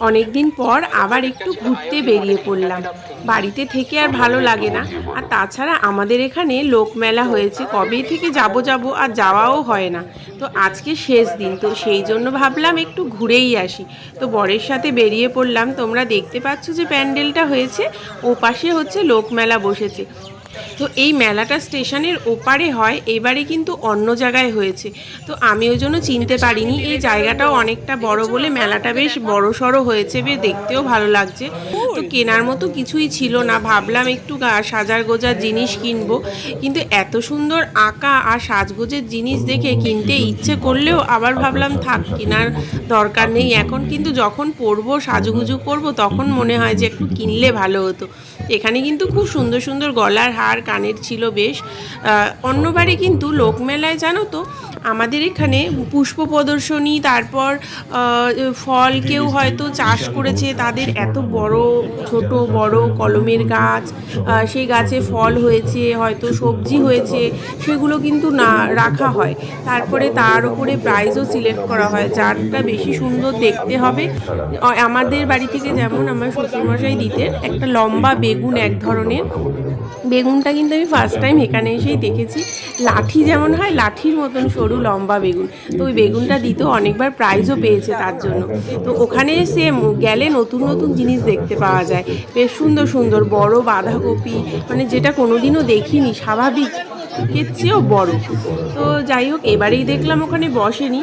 অনেক দিন পর আবার একটু ঘুরতে বেরিয়ে পড়লাম। বাড়িতে থেকে আর ভালো লাগে না। আর তাছাড়া আমাদের এখানে লোকমেলা হয়েছে। কবে থেকে যাব যাব আর যাওয়াও হয় না। তো আজকে শেষ দিন। তো সেই জন্য ভাবলাম একটু ঘুরেই আসি। তো বরের সাথে বেরিয়ে পড়লাম। তোমরা দেখতে পাচ্ছ যে প্যান্ডেলটা হয়েছে। ও পাশে হচ্ছে লোকমেলা বসেছে। তো এই মেলাটা স্টেশনের ওপারে হয়, এবারে কিন্তু অন্য জায়গায় হয়েছে। তো আমি ওই জন্য চিনতে পারিনি, এই জায়গাটাও অনেকটা বড় বলে মেলাটা বেশ বড় সড়ো হয়েছে বেশ দেখতেও ভালো লাগছে। তো কেনার মতো কিছুই ছিল না, ভাবলাম একটু সাজার গোজার জিনিস কিনবো। কিন্তু এত সুন্দর আঁকা আর সাজগোজের জিনিস দেখে কিনতে ইচ্ছে করলেও আবার ভাবলাম, থাক, কেনার দরকার নেই। এখন কিন্তু যখন পরবো, সাজুগুজু করব, তখন মনে হয় যে একটু কিনলে ভালো হতো। এখানে কিন্তু খুব সুন্দর সুন্দর গলার হার কানের ছিল বেশ। অন্যবারে কিন্তু লোকমেলায় জানো তো আমাদের এখানে পুষ্প প্রদর্শনী, তারপর ফল কেউ হয়তো চাষ করেছে, তাদের এত বড়, ছোট, বড় কলমের গাছ সেই গাছে ফল হয়েছে, হয়তো সবজি হয়েছে, সেগুলো কিন্তু না রাখা হয়। তারপরে তার উপরে প্রাইজও সিলেক্ট করা হয়, যারটা বেশি সুন্দর দেখতে হবে। আমাদের বাড়ি থেকে যেমন আমার শ্বশুরমশাই দিতেন, একটা লম্বা বেগুন এক ধরনের। বেগুনটা কিন্তু আমি ফার্স্ট টাইম এখানে এসেই দেখেছি। লাঠি যেমন হয়, লাঠির মতন সরু লম্বা বেগুন। তো ওই বেগুনটা দিতেও অনেকবার প্রাইজও পেয়েছে তার জন্য। তো ওখানে সেম গেলে নতুন নতুন জিনিস দেখতে পাওয়া যায়। বেশ সুন্দর সুন্দর, বড় বাঁধাকপি মানে যেটা কোনোদিনও দেখিনি, স্বাভাবিক। চেয়েও বড়। তো যাই হোক, এবারেই দেখলাম ওখানে বসেনি।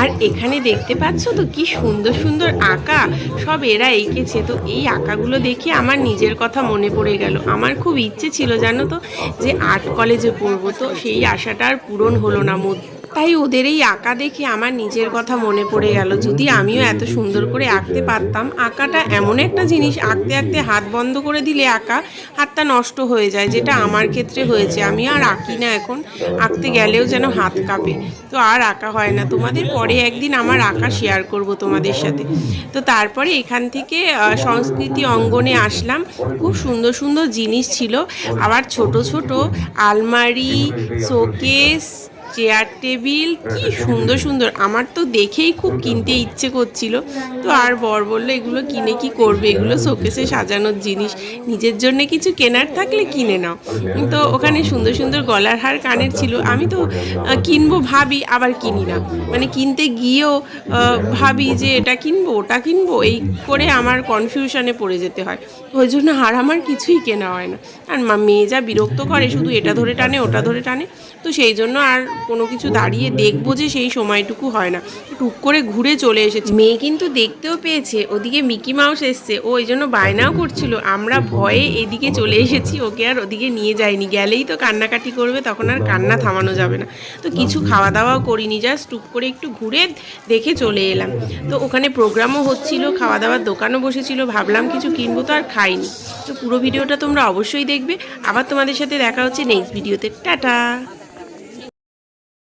আর এখানে দেখতে পাচ্ছ তো কি সুন্দর সুন্দর আঁকা। সব এরা এঁকেছে। তো এই আঁকাগুলো দেখে আমার নিজের কথা মনে পড়ে গেল। আমার খুব ইচ্ছে ছিল, জানো তো, যে আর্ট কলেজে পড়ব। তো সেই আশাটা আর পূরণ হলো না। মধ্যে তাই ওদের এই আঁকা দেখে আমার নিজের কথা মনে পড়ে গেল। যদি আমিও এত সুন্দর করে আঁকতে পারতাম, আঁকাটা এমন একটা জিনিস, আঁকতে আঁকতে হাত বন্ধ করে দিলে আঁকা হাতটা নষ্ট হয়ে যায়, যেটা আমার ক্ষেত্রে হয়েছে। আমি আর আঁকি না এখন, আঁকতে গেলেও যেন হাত কাঁপে। তো আর আঁকা হয় না। তোমাদের পরে একদিন আমার আঁকা শেয়ার করব তোমাদের সাথে। তো তারপরে এখান থেকে সংস্কৃতি অঙ্গনে আসলাম। খুব সুন্দর সুন্দর জিনিস ছিল। আবার ছোট ছোট আলমারি, শোকেস চেয়ার টেবিল কি সুন্দর সুন্দর আমার তো দেখেই খুব কিনতে ইচ্ছে করছিল। তো আর বর বলল এগুলো কিনে কি করবে? এগুলো শোকেসে সাজানোর জিনিস। নিজের জন্য কিছু কেনার থাকলে কিনে নাও। তো ওখানে সুন্দর সুন্দর গলার হার কানের ছিল। আমি তো কিনবো ভাবি আবার কিনি না। মানে কিনতে গিয়েও ভাবি যে এটা কিনবো ওটা কিনবো এই করে আমার কনফিউশনে পড়ে যেতে হয়। ওই জন্য আর আমার কিছুই কেনা হয় না। আর মা মেয়ে যা বিরক্ত করে শুধু এটা ধরে টানে ওটা ধরে টানে। তো সেই জন্য আর কোনো কিছু দাঁড়িয়ে দেখব যে সেই সময়টুকু হয় না। টুক করে ঘুরে চলে এসেছে। মেয়ে কিন্তু দেখতেও পেয়েছে, ওদিকে মিকি মাউস এসছে। ও ওই জন্য বায়নাও করছিল। আমরা ভয়ে এদিকে চলে এসেছি, ওকে আর ওদিকে নিয়ে যাইনি। গেলেই তো কান্নাকাটি করবে, তখন আর কান্না থামানো যাবে না। তো কিছু খাওয়া দাওয়াও করিনি জাস্ট টুক করে একটু ঘুরে দেখে চলে এলাম। তো ওখানে প্রোগ্রামও হচ্ছিল খাওয়া দাওয়ার দোকানও বসেছিল, ভাবলাম কিছু কিনবো তো আর খাইনি। তো পুরো ভিডিওটা তোমরা অবশ্যই দেখবে। আবার তোমাদের সাথে দেখা হচ্ছে নেক্সট ভিডিওতে টাটা!